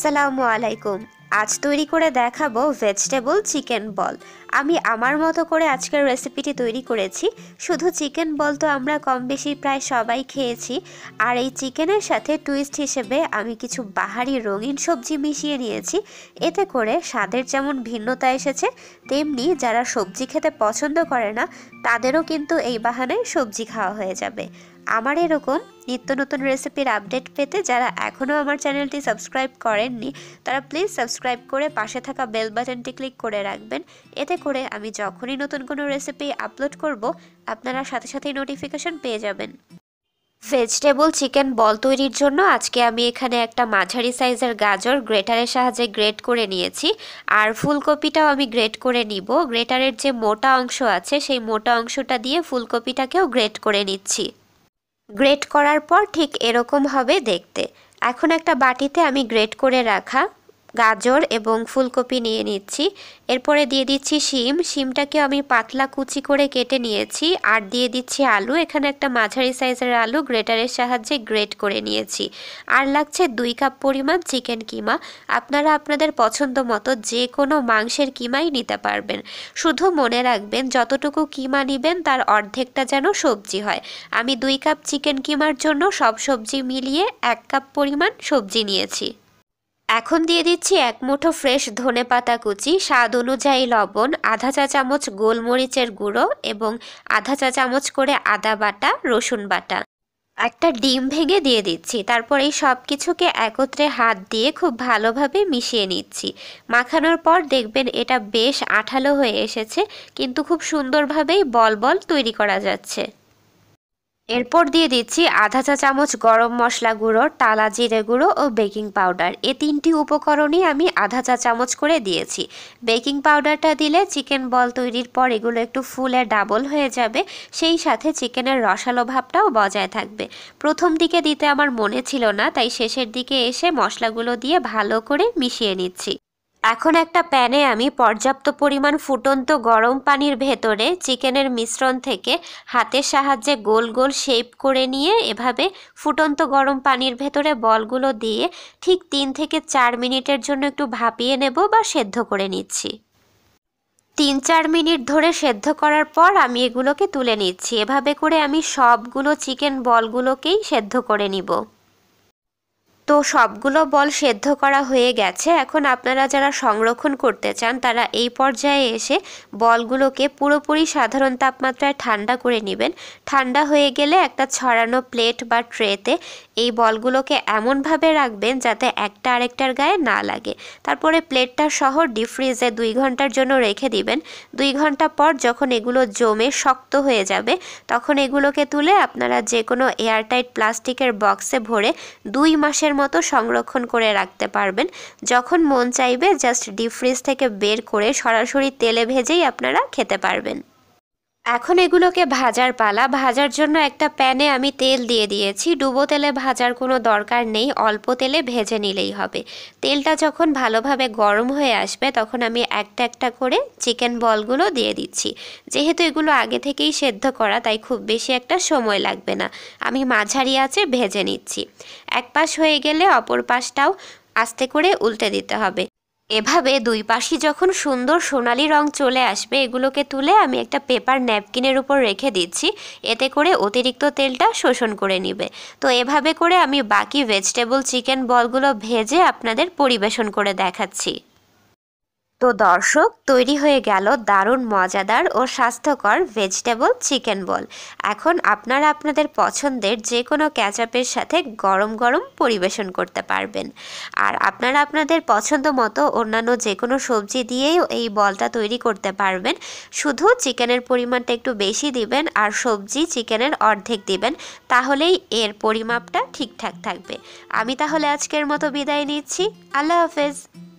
আসসালামু আলাইকুম। আজ তৈরি করে দেখাবো ভেজিটেবল চিকেন বল আমি আমার মতো করে আজকের রেসিপিটি তৈরি করেছি। শুধু চিকেন বল তো আমরা কম বেশি প্রায় সবাই খেয়েছি। আর এই চিকেনের সাথে টুইস্ট হিসেবে আমি কিছু বাহারি রঙিন সবজি মিশিয়ে নিয়েছি। এতে করে স্বাদের যেমন ভিন্নতা এসেছে, তেমনি যারা সবজি খেতে পছন্দ করে না, তাদেরও কিন্তু এই বাহানায় সবজি খাওয়া হয়ে যাবে। আমার এরকম নিত্য নতুন রেসিপির আপডেট পেতে যারা এখনও আমার চ্যানেলটি সাবস্ক্রাইব করেননি, তারা প্লিজ সাবস্ক্রাইব করে পাশে থাকা বেল বাটনটি ক্লিক করে রাখবেন। এতে করে আমি যখনই নতুন কোনো রেসিপি আপলোড করব, আপনারা সাথে সাথেই নোটিফিকেশন পেয়ে যাবেন। ভেজিটেবল চিকেন বল তৈরির জন্য আজকে আমি এখানে একটা মাঝারি সাইজের গাজর গ্রেটারের সাহায্যে গ্রেট করে নিয়েছি। আর ফুলকপিটাও আমি গ্রেট করে নিব। গ্রেটারের যে মোটা অংশ আছে, সেই মোটা অংশটা দিয়ে ফুলকপিটাকেও গ্রেট করে নিচ্ছি। গ্রেট করার পর ঠিক এরকম হবে দেখতে। এখন একটা বাটিতে আমি গ্রেট করে রাখা গাজর এবং ফুলকপি নিয়ে নিচ্ছি। এরপরে দিয়ে দিচ্ছি শিম। শিমটাকে আমি পাতলা কুচি করে কেটে নিয়েছি। আর দিয়ে দিচ্ছি আলু। এখানে একটা মাঝারি সাইজের আলু গ্রেটারের সাহায্যে গ্রেট করে নিয়েছি। আর লাগছে দুই কাপ পরিমাণ চিকেন কিমা। আপনারা আপনাদের পছন্দ মতো যে কোনো মাংসের কিমাই নিতে পারবেন। শুধু মনে রাখবেন, যতটুকু কিমা নেবেন, তার অর্ধেকটা যেন সবজি হয়। আমি দুই কাপ চিকেন কিমার জন্য সব সবজি মিলিয়ে এক কাপ পরিমাণ সবজি নিয়েছি। এখন দিয়ে দিচ্ছি এক মুঠো ফ্রেশ ধনে পাতা কুচি, স্বাদ অনুযায়ী লবণ, আধা চা চামচ গোলমরিচের গুঁড়ো এবং আধা চা চামচ করে আদা বাটা, রসুন বাটা। একটা ডিম ভেঙে দিয়ে দিচ্ছি। তারপর এই সব কিছুকে একত্রে হাত দিয়ে খুব ভালোভাবে মিশিয়ে নিচ্ছি। মাখানোর পর দেখবেন এটা বেশ আঠালো হয়ে এসেছে, কিন্তু খুব সুন্দরভাবেই বল বল তৈরি করা যাচ্ছে। এরপর দিয়ে দিচ্ছি আধা চা চামচ গরম মশলা গুঁড়ো, টালা জিরে গুঁড়ো ও বেকিং পাউডার। এ তিনটি উপকরণই আমি আধা চা চামচ করে দিয়েছি। বেকিং পাউডারটা দিলে চিকেন বল তৈরির পর এগুলো একটু ফুলে ডাবল হয়ে যাবে, সেই সাথে চিকেনের রসালো ভাবটাও বজায় থাকবে। প্রথম দিকে দিতে আমার মনে ছিল না, তাই শেষের দিকে এসে মশলাগুলো দিয়ে ভালো করে মিশিয়ে নিচ্ছি। এখন একটা প্যানে আমি পর্যাপ্ত পরিমাণ ফুটন্ত গরম পানির ভেতরে চিকেনের মিশ্রণ থেকে হাতের সাহায্যে গোল গোল শেপ করে নিয়ে এভাবে ফুটন্ত গরম পানির ভেতরে বলগুলো দিয়ে ঠিক তিন থেকে চার মিনিটের জন্য একটু ভাপিয়ে নেব বা সেদ্ধ করে নিচ্ছি। তিন চার মিনিট ধরে সেদ্ধ করার পর আমি এগুলোকে তুলে নিচ্ছি। এভাবে করে আমি সবগুলো চিকেন বলগুলোকেই সেদ্ধ করে নিব। তো সবগুলো বল সেদ্ধ করা হয়ে গেছে। এখন আপনারা যারা সংরক্ষণ করতে চান, তারা এই পর্যায়ে এসে বলগুলোকে পুরোপুরি সাধারণ তাপমাত্রায় ঠান্ডা করে নেবেন। ঠান্ডা হয়ে গেলে একটা ছড়ানো প্লেট বা ট্রেতে এই বলগুলোকে এমনভাবে রাখবেন যাতে একটা আরেকটার গায়ে না লাগে। তারপরে প্লেটটা সহ ডিপ ফ্রিজে দুই ঘণ্টার জন্য রেখে দিবেন। দুই ঘণ্টা পর যখন এগুলো জমে শক্ত হয়ে যাবে, তখন এগুলোকে তুলে আপনারা যে কোনো এয়ারটাইট প্লাস্টিকের বক্সে ভরে দুই মাসের মতো সংরক্ষণ করে রাখতে পারবেন। যখন মন চাইবে জাস্ট ডিপ ফ্রিজ থেকে বের করে সরাসরি তেলে ভেজেই আপনারা খেতে পারবেন। এখন এগুলোকে ভাজার পালা। ভাজার জন্য একটা প্যানে আমি তেল দিয়ে দিয়েছি। ডুবো তেলে ভাজার কোনো দরকার নেই। অল্প তেলে ভেজে নিলেই হবে। তেলটা যখন ভালোভাবে গরম হয়ে আসবে, তখন আমি একটা একটা করে চিকেন বলগুলো দিয়ে দিচ্ছি। যেহেতু এগুলো আগে থেকেই সেদ্ধ করা, তাই খুব বেশি একটা সময় লাগবে না। আমি মাঝারি আছে ভেজে নিচ্ছি। এক পাশ হয়ে গেলে অপর পাশটাও আস্তে করে উল্টে দিতে হবে। এভাবে দুই পাশে যখন সুন্দর সোনালি রং চলে আসবে, এগুলোকে তুলে আমি একটা পেপার ন্যাপকিনের উপর রেখে দিচ্ছি। এতে করে অতিরিক্ত তেলটা শোষণ করে নিবে। তো এভাবে করে আমি বাকি ভেজিটেবল চিকেন বলগুলো ভেজে আপনাদের পরিবেশন করে দেখাচ্ছি। তো দর্শক, তৈরি হয়ে গেল দারুণ, মজাদার ও স্বাস্থ্যকর ভেজিটেবল চিকেন বল। এখন আপনারা আপনাদের পছন্দের যে কোনো ক্যাচাপের সাথে গরম গরম পরিবেশন করতে পারবেন। আর আপনারা আপনাদের পছন্দ মতো অন্যান্য যে কোনো সবজি দিয়েও এই বলটা তৈরি করতে পারবেন। শুধু চিকেনের পরিমাণটা একটু বেশি দিবেন আর সবজি চিকেনের অর্ধেক দিবেন, তাহলেই এর পরিমাপটা ঠিকঠাক থাকবে। আমি তাহলে আজকের মতো বিদায় নিচ্ছি। আল্লাহ হাফেজ।